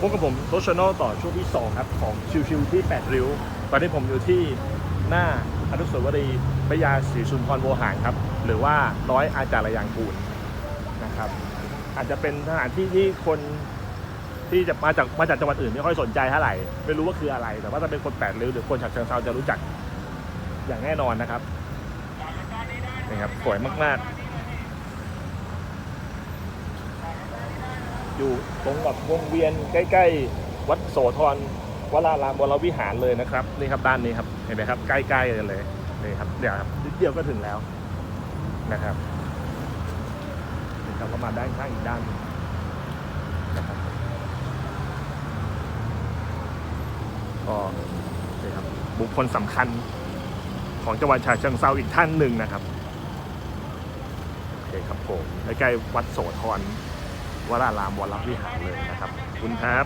พบกับผมโซชแนลต่อช่วงที่ 2 ครับ ของชิวๆที่ 8 ริ้ว ตอนนี้ผมอยู่ที่หน้าอนุสาวรีย์พระยาศรีสุนทรโวหารครับ หรือว่าร้อยอาจารย์ระยางกูลนะครับ อาจจะเป็นสถานที่ที่คนที่จะมาจากมาจากจังหวัดอื่นไม่ค่อยสนใจเท่าไหร่ไม่รู้ว่าคืออะไร แต่ว่าถ้าเป็นคนแปดริ้วหรือคนฉะเชิงเทราจะรู้จักอย่างแน่นอนนะครับนะครับสวยมากๆ อยู่ตรงกับวงเวียนใกล้ ๆ วัดโสธรวรารามวรวิหารเลยนะครับนี่ครับด้านนี้ครับเห็นไหมครับใกล้ๆกันเลยนี่ครับเดี๋ยวครับนิดเดียวก็ถึงแล้วนะครับนี่ครับก็มาด้านข้างอีกด้านหนึ่งนะครับก็นี่ครับบุคคลสำคัญของจังหวัดฉะเชิงเซาอีกท่านหนึ่งนะครับโอเคครับผมใกล้ๆวัดโสธร วรารามวรวิหารเลยนะครับคุณครับ